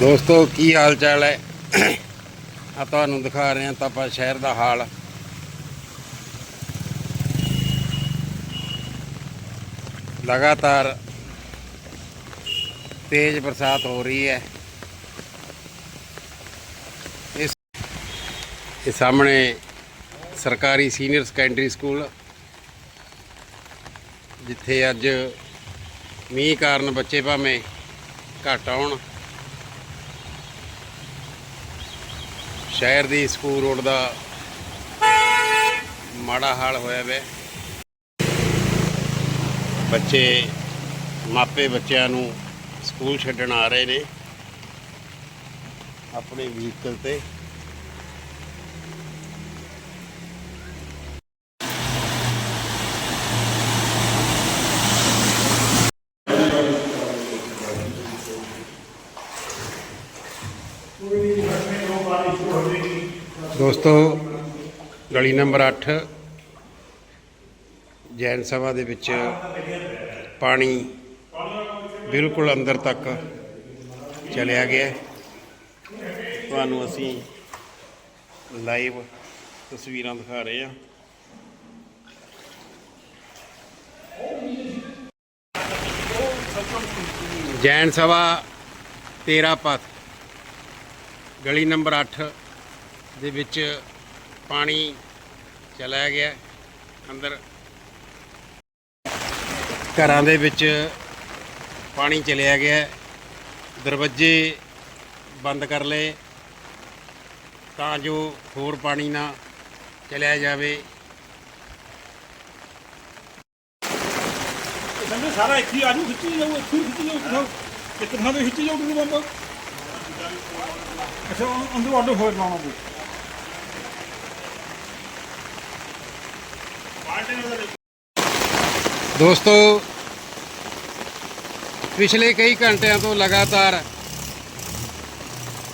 ਦੋਸਤੋ, ਕੀ ਹਾਲ ਚਾਲ ਹੈ? ਆ ਤੁਹਾਨੂੰ ਦਿਖਾ ਰਹੇ ਹਾਂ ਤਾਪਾ ਸ਼ਹਿਰ ਦਾ ਹਾਲ। ਲਗਾਤਾਰ ਤੇਜ਼ ਬਰਸਾਤ ਹੋ ਰਹੀ ਹੈ। ਇਸ ਇਹ ਸਾਹਮਣੇ ਸਰਕਾਰੀ ਸੀਨੀਅਰ ਸੈਕੰਡਰੀ ਸਕੂਲ, ਜਿੱਥੇ ਅੱਜ ਮੀਂਹ ਕਾਰਨ ਬੱਚੇ ਭਾਵੇਂ ਘੱਟ ਆਉਣ। ਸ਼ਹਿਰ ਦੀ ਸਕੂਲ ਰੋਡ ਦਾ ਮਾੜਾ ਹਾਲ ਹੋਇਆ ਵੇ। ਬੱਚੇ, ਮਾਪੇ ਬੱਚਿਆਂ ਨੂੰ ਸਕੂਲ ਛੱਡਣ ਆ ਰਹੇ ਨੇ। ਆਪਣੇ ਵਹੀਕਲ ਤੇ। ਦੋਸਤੋ, ਗਲੀ ਨੰਬਰ 8 ਜੈਨ ਸਭਾ ਦੇ ਵਿੱਚ ਪਾਣੀ ਬਿਲਕੁਲ ਅੰਦਰ ਤੱਕ ਚਲਿਆ ਗਿਆ। ਤੁਹਾਨੂੰ ਅਸੀਂ ਲਾਈਵ ਤਸਵੀਰਾਂ ਦਿਖਾ ਰਹੇ ਹਾਂ। ਜੈਨ ਸਭਾ ਤੇਰਾ ਪਥ ਗਲੀ ਨੰਬਰ 8 ਦੇ ਵਿੱਚ ਪਾਣੀ ਚਲਾ ਗਿਆ ਅੰਦਰ। ਘਰਾਂ ਦੇ ਵਿੱਚ ਪਾਣੀ ਚਲਿਆ ਗਿਆ। ਦਰਵਾਜ਼ੇ ਬੰਦ ਕਰ ਲਏ ਤਾਂ ਜੋ ਹੋਰ ਪਾਣੀ ਨਾ ਚਲਿਆ ਜਾਵੇ। ਸੰਦੇ ਸਾਰਾ ਇੱਥੇ ਹੀ ਆਜੂ ਖਿੱਚੀ ਜਾਊ ਇੱਥੇ ਖਿੱਚੀ ਜਾਊ ਕਿਥੋਂ ਇੱਕ ਥਾਂ ਤੇ ਖਿੱਚੀ ਜਾਊ ਕਿਉਂ ਬੰਦਾ ਅੱਛਾ, ਅੰਦਰ ਆਡੋ ਹੋਰ ਲਾਉਣਾ ਪਊ ਦੋਸਤੋ, ਪਿਛਲੇ ਕਈ ਘੰਟਿਆਂ ਤੋਂ ਲਗਾਤਾਰ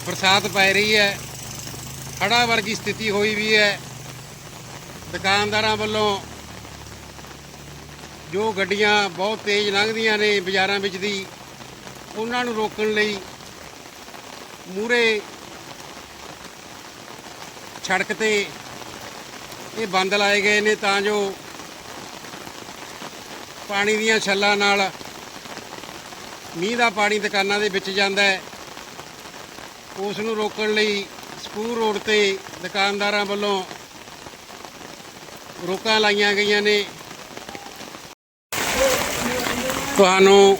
ਬਰਸਾਤ ਪੈ ਰਹੀ ਹੈ। ਹੜ੍ਹਾਂ ਵਰਗੀ ਸਥਿਤੀ ਹੋਈ ਵੀ ਹੈ। ਦੁਕਾਨਦਾਰਾਂ ਵੱਲੋਂ ਜੋ ਗੱਡੀਆਂ ਬਹੁਤ ਤੇਜ਼ ਲੰਘਦੀਆਂ ਨੇ ਬਾਜ਼ਾਰਾਂ ਵਿੱਚ ਦੀ, ਉਹਨਾਂ ਨੂੰ ਰੋਕਣ ਲਈ ਮੂਰੇ ਸੜਕ ਤੇ ਇਹ ਬੰਦ ਲਾਏ ਗਏ ਨੇ ਤਾਂ ਜੋ ਪਾਣੀ ਦੀਆਂ ਛੱਲਾਂ ਨਾਲ ਮੀਂਹ ਦਾ ਪਾਣੀ ਦੁਕਾਨਾਂ ਦੇ ਵਿੱਚ ਜਾਂਦਾ ਹੈ। ਉਸ ਨੂੰ ਰੋਕਣ ਲਈ ਸਕੂਲ ਰੋਡ ਤੇ ਦੁਕਾਨਦਾਰਾਂ ਵੱਲੋਂ ਰੋਕਾਂ ਲਾਈਆਂ ਗਈਆਂ ਨੇ। ਤੁਹਾਨੂੰ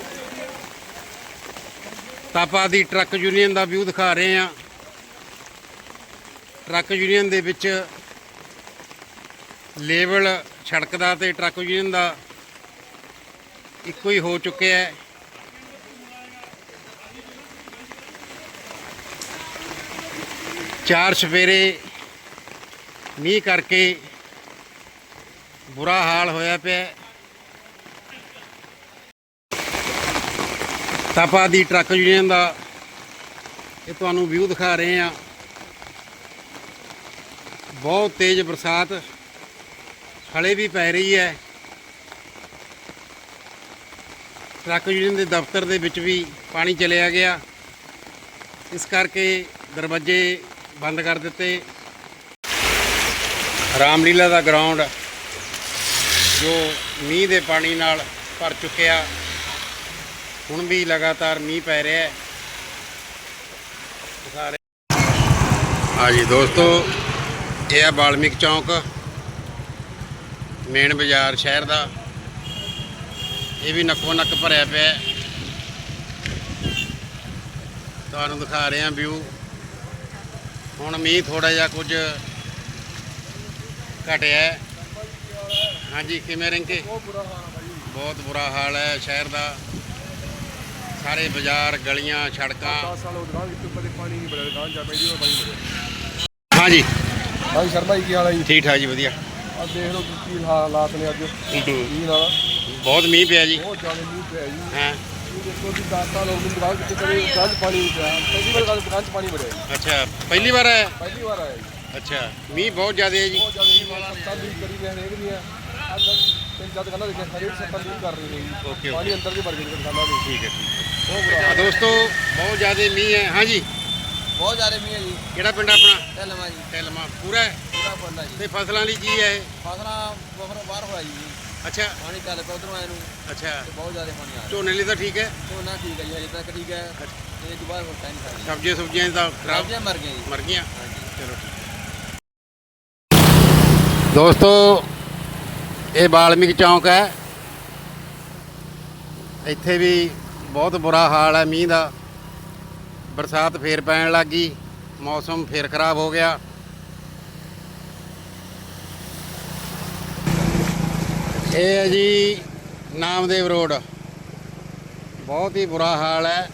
ਤਾਪਾ ਦੀ ਟਰੱਕ ਯੂਨੀਅਨ ਦਾ ਵਿਊ ਦਿਖਾ ਰਹੇ ਹਾਂ। ਟਰੱਕ ਯੂਨੀਅਨ ਦੇ ਵਿੱਚ ਲੇਬਲ ਸੜਕ ਦਾ ਤੇ ਟਰੱਕ ਯੂਨੀਅਨ ਦਾ ਇੱਕੋ ਹੀ ਹੋ ਚੁੱਕਿਆ ਹੈ। ਚਾਰ ਸਵੇਰੇ ਮੀਂਹ ਕਰਕੇ ਬੁਰਾ ਹਾਲ ਹੋਇਆ ਪਿਆ ਤਪਾ ਦੀ ਟਰੱਕ ਯੂਨੀਅਨ ਦਾ ਇਹ ਤੁਹਾਨੂੰ ਵਿਊ ਦਿਖਾ ਰਹੇ ਹਾਂ। ਬਹੁਤ ਤੇਜ਼ ਬਰਸਾਤ ਹਲੇ ਵੀ ਪੈ ਰਹੀ ਹੈ। ਟਰੱਕ ਯੂਨੀਅਨ ਦੇ ਦਫ਼ਤਰ ਦੇ ਵਿੱਚ ਵੀ ਪਾਣੀ ਚਲਿਆ ਗਿਆ। ਇਸ ਕਰਕੇ ਦਰਵਾਜ਼ੇ ਬੰਦ ਕਰ ਦਿੱਤੇ। ਰਾਮਲੀਲਾ ਦਾ ਗਰਾਊਂਡ ਜੋ ਮੀਂਹ ਦੇ ਪਾਣੀ ਨਾਲ ਭਰ ਚੁੱਕਿਆ, ਹੁਣ ਵੀ ਲਗਾਤਾਰ ਮੀਂਹ ਪੈ ਰਿਹਾ ਹੈ। ਸਾਰੇ ਹਾਂਜੀ ਦੋਸਤੋ, ਇਹ ਹੈ ਬਾਲਮਿਕ ਚੌਂਕ। ਮੇਨ ਬਾਜ਼ਾਰ ਸ਼ਹਿਰ ਦਾ। ਇਹ ਵੀ ਨੱਕੋ ਨੱਕ ਭਰਿਆ ਪਿਆ। ਤੁਹਾਨੂੰ ਦਿਖਾ ਰਹੇ ਹਾਂ ਵਿਊ ਹੁਣ ਮੀਂਹ ਥੋੜਾ ਜਿਹਾ ਕੁਝ ਘਟਿਆ। ਹਾਂਜੀ ਕਿਵੇਂ ਰਿੰਕੇ? ਬਹੁਤ ਬੁਰਾ ਹਾਲ ਹੈ ਸ਼ਹਿਰ ਦਾ। ਸਾਰੇ ਬਾਜ਼ਾਰ ਗਲੀਆਂ ਸੜਕਾਂ। 10 ਸਾਲ ਹੋ ਦੁਕਾਨ ਕਿਤੇ ਕਦੇ ਪਾਣੀ ਨਹੀਂ ਬੜਿਆ ਦੁਕਾਨ ਜਾ ਪੈਦੀ ਉਹ ਪਾਣੀ ਬੜਿਆ ਹਾਂਜੀ। ਹਾਂ ਸ਼ਰਮਾ ਜੀ ਕੀ ਹਾਲ ਹੈ ਜੀ? ਠੀਕ ਠਾਕ ਜੀ ਵਧੀਆ। ਆ ਦੇਖ ਲਓ ਕੀ ਕੀ ਹਾਲਾਤ ਨੇ ਅੱਜ। ਕੀ ਨਾਲ। ਬਹੁਤ ਮੀਂਹ ਪਿਆ ਜੀ। ਬਹੁਤ ਜ਼ਿਆਦਾ ਮੀਂਹ ਪਿਆ ਜੀ। ਹਾਂ। ਇਹ ਦੇਖੋ ਜੀ 10 ਸਾਲ ਹੋ ਗਏ ਦੁਕਾਨ ਕਿਤੇ ਕਦੇ ਦੁਕਾਨ 'ਚ ਪਾਣੀ ਨਹੀਂ ਪਿਆ। ਪਹਿਲੀ ਵਾਰ ਦੁਕਾਨ 'ਚ ਪਾਣੀ ਬੜਿਆ ਜੀ। ਅੱਛਾ ਪਹਿਲੀ ਵਾਰ ਆਇਆ? ਪਹਿਲੀ ਵਾਰ ਆਇਆ ਜੀ। ਅੱਛਾ ਮੀਂਹ ਬਹੁਤ ਜ਼ਿਆਦਾ ਹੈ ਜੀ। ਬਹੁਤ ਜ਼ਿਆਦਾ ਮੀਂਹ ਵਾਲਾ ਸੱਤਾਂ ਦੀ ਕਰੀ ਨੇ ਹਰੇਕ ਦੀਆਂ। ਅੱਜ ਤਿੰਨ ਚਾਰ ਦੁਕਾਨਾਂ ਦੇਖਿਆ ਹਰੇਕ ਸੱਤਾਂ ਦੀ ਕਰ ਰਹੀ ਨੇ ਜੀ। ਓਕੇ ਪਾਣੀ ਅੰਦਰ ਦੇ ਵੜ ਗਏ ਦੁਕਾਨਾਂ ਦੇ। ਠੀਕ ਹੈ ਠੀਕ ਬਹੁਤ ਬੁਰਾ ਹੈ। ਹਾਲ ਦੋਸਤੋ ਬਹੁਤ ਜ਼ਿਆਦਾ ਮੀਂਹ ਹੈ। ਹਾਂਜੀ। ਬਹੁਤ ਜ਼ਿਆਦਾ ਮੀਂਹ ਹੈ ਜੀ। ਕਿਹੜਾ ਪਿੰਡ ਆਪਣਾ? ਢਲਮਾ ਜੀ। ਟੈਲਮਾ ਪੂਰਾ ਹੈ? ਪੂਰਾ ਫੁੱਲ ਹੈ ਜੀ। ਤੇ ਫਸਲਾਂ ਲਈ ਕੀ ਹੈ ਇਹ? ਫਸਲਾਂ ਬਫਰ ਬਾਹਰ ਹੋਇਆ ਜੀ। ਅੱਛਾ। ਪਾਣੀ ਚੱਲ ਪਿਆ ਉਧਰੋਂ ਆਏ ਨੂੰ। ਅੱਛਾ। ਤੇ ਬਹੁਤ ਜ਼ਿਆਦਾ ਪਾਣੀ ਆ ਰਿਹਾ। ਝੋਨੇ ਲਈ ਤਾਂ ਠੀਕ ਹੈ? ਝੋਨਾ ਠੀਕ ਹੈ ਜੀ ਹਜੇ ਤੱਕ ਠੀਕ ਹੈ। ਇਹ ਤੋਂ ਬਾਅਦ ਹੋਰ ਟਾਈਮ ਨਹੀਂ ਸਬਜ਼ੀਆਂ ਸੁਬਜ਼ੀਆਂ ਤਾਂ ਖਰਾਬ? ਸਬਜ਼ੀਆਂ ਮਰ ਗਈਆਂ ਜੀ। ਮਰ ਗਈਆਂ? ਹਾਂਜੀ। ਚਲੋ ਦੋਸਤੋ ਇਹ ਬਾਲਮਿਕ ਚੌਂਕ ਹੈ। ਇੱਥੇ ਵੀ ਬਹੁਤ ਬੁਰਾ ਹਾਲ ਹੈ ਮੀਂਹ ਦਾ। ਬਰਸਾਤ ਫੇਰ ਪੈਣ ਲੱਗ ਗਈ, ਮੌਸਮ ਫੇਰ ਖਰਾਬ ਹੋ ਗਿਆ। ਇਹ ਹੈ ਜੀ ਨਾਮਦੇਵ ਰੋਡ। ਬਹੁਤ ਹੀ ਬੁਰਾ ਹਾਲ ਹੈ।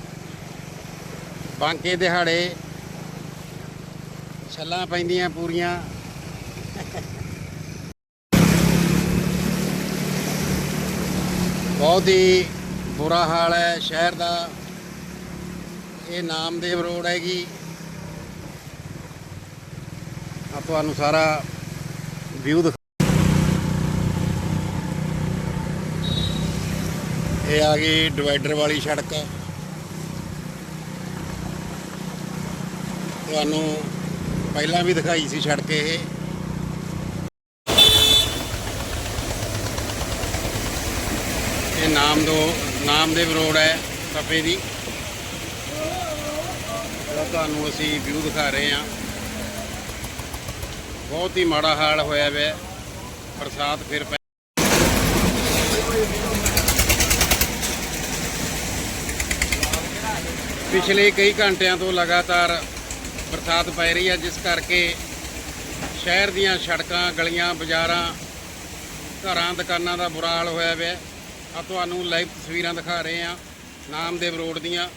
ਬਾਂਕੇ ਦਿਹਾੜੇ ਛੱਲਾਂ ਪੈਂਦੀਆਂ ਪੂਰੀਆਂ। ਬਹੁਤ ਹੀ ਬੁਰਾ ਹਾਲ ਹੈ, ਸ਼ਹਿਰ ਦਾ ਇਹ ਨਾਮਦੇਵ ਰੋਡ ਹੈਗੀ। ਆ ਤੁਹਾਨੂੰ ਸਾਰਾ ਵਿਊ ਦਿਖਾ ਇਹ ਆ ਗਈ ਡਿਵਾਈਡਰ ਵਾਲੀ ਸੜਕ। ਤੁਹਾਨੂੰ ਪਹਿਲਾਂ ਵੀ ਦਿਖਾਈ ਸੀ ਸੜਕ ਇਹ। ਇਹ ਨਾਮ ਦੋ ਨਾਮਦੇਵ ਰੋਡ ਹੈ ਤਪੇ ਦੀ। ਤੁਹਾਨੂੰ ਅਸੀਂ ਵਿਊ ਦਿਖਾ ਰਹੇ ਹਾਂ। ਬਹੁਤ ਹੀ ਮਾੜਾ ਹਾਲ ਹੋਇਆ ਵੈ। ਬਰਸਾਤ ਫਿਰ ਪੈ ਪਿਛਲੇ ਕਈ ਘੰਟਿਆਂ ਤੋਂ ਲਗਾਤਾਰ ਬਰਸਾਤ ਪੈ ਰਹੀ ਹੈ, ਜਿਸ ਕਰਕੇ ਸ਼ਹਿਰ ਦੀਆਂ ਸੜਕਾਂ, ਗਲੀਆਂ, ਬਾਜ਼ਾਰਾਂ, ਘਰਾਂ, ਦੁਕਾਨਾਂ ਦਾ ਬੁਰਾ ਹਾਲ ਹੋਇਆ ਪਿਆ ਆ ਤੁਹਾਨੂੰ ਲਾਈਵ ਤਸਵੀਰਾਂ ਦਿਖਾ ਰਹੇ ਹਾਂ। ਨਾਮਦੇਵ ਰੋਡ ਦੀਆਂ।